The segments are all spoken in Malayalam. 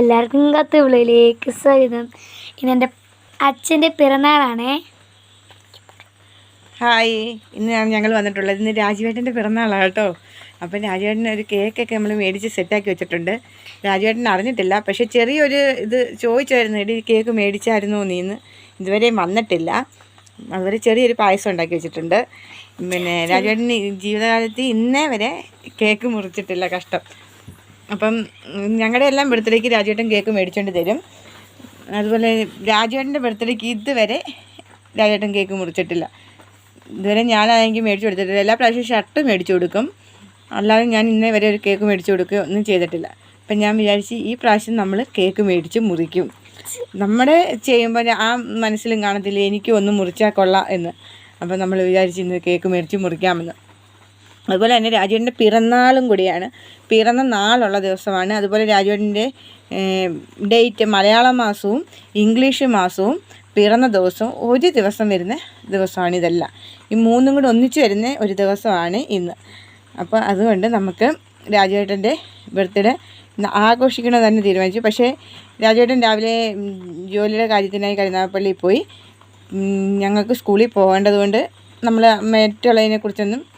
എല്ലാവർക്കും കത്ത് വിളിയിലേക്ക് സ്വാഗതം. ഇന്ന് എന്റെ അച്ഛന്റെ പിറന്നാളാണേ. ഹായ്. ഇന്ന് ഞങ്ങൾ വന്നിട്ടുള്ളത് ഇന്ന് രാജുവേട്ടന്റെ പിറന്നാളാണ് കേട്ടോ. അപ്പം രാജുവേട്ടന് ഒരു കേക്കൊക്കെ നമ്മൾ മേടിച്ച് സെറ്റാക്കി വെച്ചിട്ടുണ്ട്. രാജുവേട്ടൻ അറിഞ്ഞിട്ടില്ല പക്ഷേ ചെറിയൊരു ഇത് ചോദിച്ചായിരുന്നു എടി കേക്ക് മേടിച്ചായിരുന്നു നീന്ന് ഇതുവരെയും വന്നിട്ടില്ല. അതുവരെ ചെറിയൊരു പായസം ഉണ്ടാക്കി വെച്ചിട്ടുണ്ട്. പിന്നെ രാജുവേട്ടന് ഈ ജീവിതകാലത്ത് ഇന്നേ വരെ കേക്ക് മുറിച്ചിട്ടില്ല കഷ്ടം. അപ്പം ഞങ്ങളുടെ എല്ലാം ബർത്ത്ഡേക്ക് രാജേട്ടൻ കേക്ക് മേടിച്ചുകൊണ്ട് തരും. അതുപോലെ രാജേട്ടന്റെ ബർത്ത്ഡേക്ക് ഇതുവരെ രാജേട്ടൻ കേക്ക് മുറിച്ചിട്ടില്ല. ഇതുവരെ ഞാനാണെങ്കിൽ മേടിച്ചു കൊടുത്തിട്ടില്ല. എല്ലാ പ്രാവശ്യവും ഷർട്ട് മേടിച്ചു കൊടുക്കും. അല്ലാതെ ഞാൻ ഇന്നേ വരെ ഒരു കേക്ക് മേടിച്ചു കൊടുക്കുകയോ ഒന്നും ചെയ്തിട്ടില്ല. അപ്പം ഞാൻ വിചാരിച്ച് ഈ പ്രാവശ്യം നമ്മൾ കേക്ക് മേടിച്ച് മുറിക്കും. നമ്മുടെ ചെയ്യുമ്പോൾ ആ മനസ്സിലും കാണത്തില്ല എനിക്കും ഒന്ന് മുറിച്ചാൽ കൊള്ളാം എന്ന്. അപ്പം നമ്മൾ വിചാരിച്ച് ഇന്ന് കേക്ക് മേടിച്ച് മുറിക്കാമെന്ന്. അതുപോലെ തന്നെ രാജുവേട്ടന്റെ പിറന്നാളും കൂടിയാണ്. പിറന്ന നാളുള്ള ദിവസമാണ്. അതുപോലെ രാജുവേട്ടന്റെ ഡേറ്റ് മലയാള മാസവും ഇംഗ്ലീഷ് മാസവും പിറന്ന ദിവസവും ഒരു ദിവസം വരുന്ന ദിവസമാണ് ഇതെല്ലാം. ഈ മൂന്നും കൂടി ഒന്നിച്ചു വരുന്ന ഒരു ദിവസമാണ് ഇന്ന്. അപ്പോൾ അതുകൊണ്ട് നമുക്ക് രാജുവേട്ടന്റെ ബർത്ത്ഡേ ആഘോഷിക്കണം തന്നെ തീരുമാനിച്ചു. പക്ഷേ രാജുവേട്ടൻ രാവിലെ ജോലിയുടെ കാര്യത്തിനായി കരുനാഗപ്പള്ളിയിൽ പോയി. ഞങ്ങൾക്ക് സ്കൂളിൽ പോകേണ്ടതുകൊണ്ട് നമ്മൾ മറ്റുള്ളതിനെ കുറിച്ചൊന്നും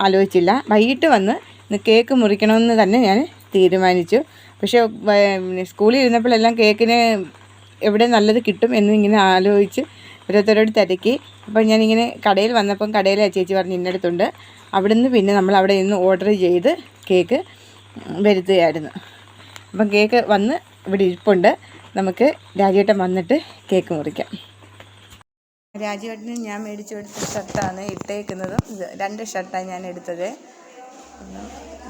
ആലോചിച്ചില്ല. വൈകിട്ട് വന്ന് കേക്ക് മുറിക്കണമെന്ന് തന്നെ ഞാൻ തീരുമാനിച്ചു. പക്ഷേ സ്കൂളിൽ ഇരുന്നപ്പോഴെല്ലാം കേക്കിന് എവിടെ നല്ലത് കിട്ടും എന്ന് ഇങ്ങനെ ആലോചിച്ച് ഓരോരുത്തരോട് തിരക്കി. അപ്പം ഞാനിങ്ങനെ കടയിൽ വന്നപ്പം കടയിലെ ചേച്ചി പറഞ്ഞ് ഇന്നടുത്തുണ്ട് അവിടുന്ന് പിന്നെ നമ്മൾ അവിടെ നിന്ന് ഓർഡർ ചെയ്ത് കേക്ക് വരുത്തുകയായിരുന്നു. അപ്പം കേക്ക് വന്ന് ഇവിടെ ഇരിപ്പുണ്ട്. നമുക്ക് രാജേട്ടൻ വന്നിട്ട് കേക്ക് മുറിക്കാം. രാജുവേട്ടന് ഞാൻ മേടിച്ചു കൊടുത്ത ഷർട്ടാണ് ഇട്ടേക്കുന്നത്. രണ്ട് ഷർട്ടാണ് ഞാൻ എടുത്തത്.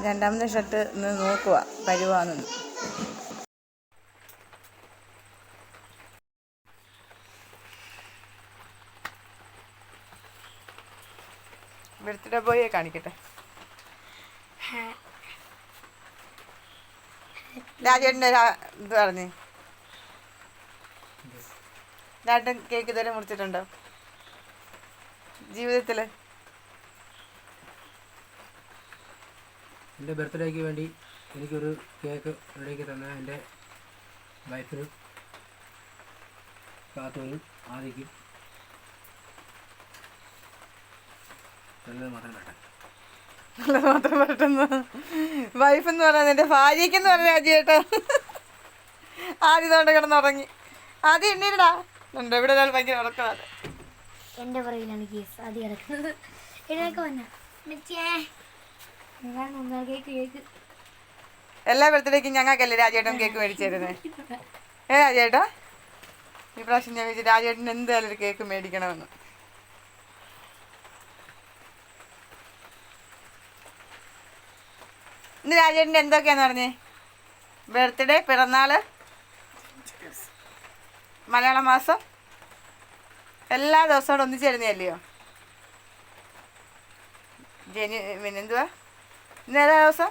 രണ്ടാമത്തെ ഷർട്ട് ഒന്ന് നോക്കുക പരുവാണെന്ന് ബർത്ത്ഡേ ബോയെ കാണിക്കട്ടെ. രാജേട്ടന്റെ ഇത് പറഞ്ഞേ. രാട്ടൻ കേക്ക് ഇതുവരെ മുറിച്ചിട്ടുണ്ടോ? ജീവിതത്തിൽ എന്റെ ബർത്ത്ഡേക്ക് വേണ്ടി എനിക്കൊരു കേക്ക് റെഡിയാക്കി തന്ന എന്റെ വൈഫിനും കാത്തൂനും ആദിക്കും. നല്ലത് മാത്രം കേട്ടെ നല്ലത് മാത്രം പറ്റുന്നു വൈഫ് എന്ന് പറയുന്നത് എന്റെ ഭാര്യയ്ക്കെന്ന് പറഞ്ഞ കേട്ടോ. ആദ്യം തൊണ്ട് കിടന്നുറങ്ങി. ആദ്യം എണ്ണീരടാ. ഉണ്ട് ഇവിടെ ഒരാൾ ഭയങ്കര ഉറക്കമാണ്. എന്റെ പുറകിലാണ് കേസ് ആദ്യം കിടക്കുന്നത് ഇതിനൊക്കെ വന്ന? എല്ലാ ബർത്ത്ഡേക്കും ഞങ്ങൾക്കല്ലേ രാജേട്ടൻ കേക്ക് മേടിച്ചു തരുന്നത് ഏ രാജേട്ടാ? ഈ പ്രാവശ്യം ഞാൻ വിളിച്ചു രാജേട്ടൻ എന്തായാലും ഒരു കേക്ക് മേടിക്കണമെന്ന്. ഇന്ന് രാജേട്ടന്റെ എന്തൊക്കെയാന്ന് പറഞ്ഞേ? ബർത്ത്ഡേ പിറന്നാൾ? മലയാള മാസം എല്ലാ ദിവസവും കൂടെ ഒന്നിച്ചു തരുന്നതല്ലയോ ജനു പിന്നെ എന്തുവാ ഇന്ന് ഏതാ ദിവസം?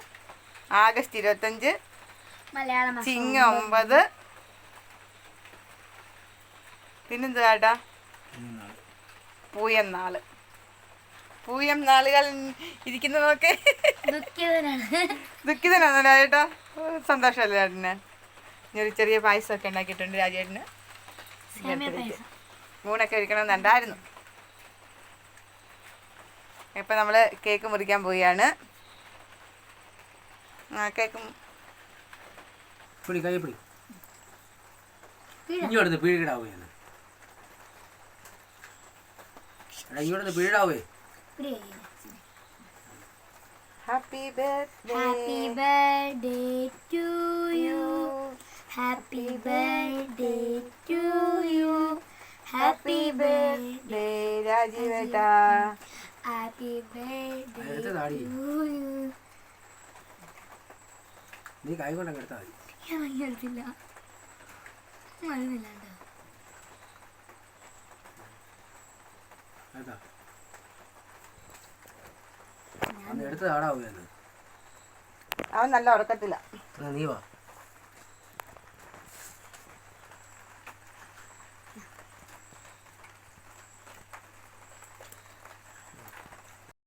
ആഗസ്റ്റ് ഇരുപത്തഞ്ച്. ചിങ്ങ ഒമ്പത് പിന്നെന്തുവാ ഏട്ടാ? പൂയം നാൾ. പൂയം നാളുകൾ ഇരിക്കുന്നതൊക്കെ ദുഃഖിതനാണല്ലോ ചേട്ടാ സന്തോഷമല്ലേ ചേട്ടന് ഒരു ചെറിയ പായസമൊക്കെ ഉണ്ടാക്കിയിട്ടുണ്ട് രാജേട്ടന്. സേമിയ പായസം എന്നുണ്ടായിരുന്നു കഴിക്കണമെന്നുണ്ടായിരുന്നു ഇപ്പം നമ്മൾ കേക്ക് മുറിക്കാൻ പോവുകയാണ്. ആ കേക്ക്. പിടി കൈ പിടി ഇങ്ങോട്ട് ഇങ്ങോട്ട് happy birthday happy birthday to you happy birthday രാജീവേട്ടാ happy birthday നീ കൈ കൊണ്ടങ്ങ് എടുത്താൽ മതി. ഞാൻ ഭയങ്കരത്തില്ല മരുന്നില്ല അവൻ നല്ല ഉറക്കത്തില്ല നീ വാ.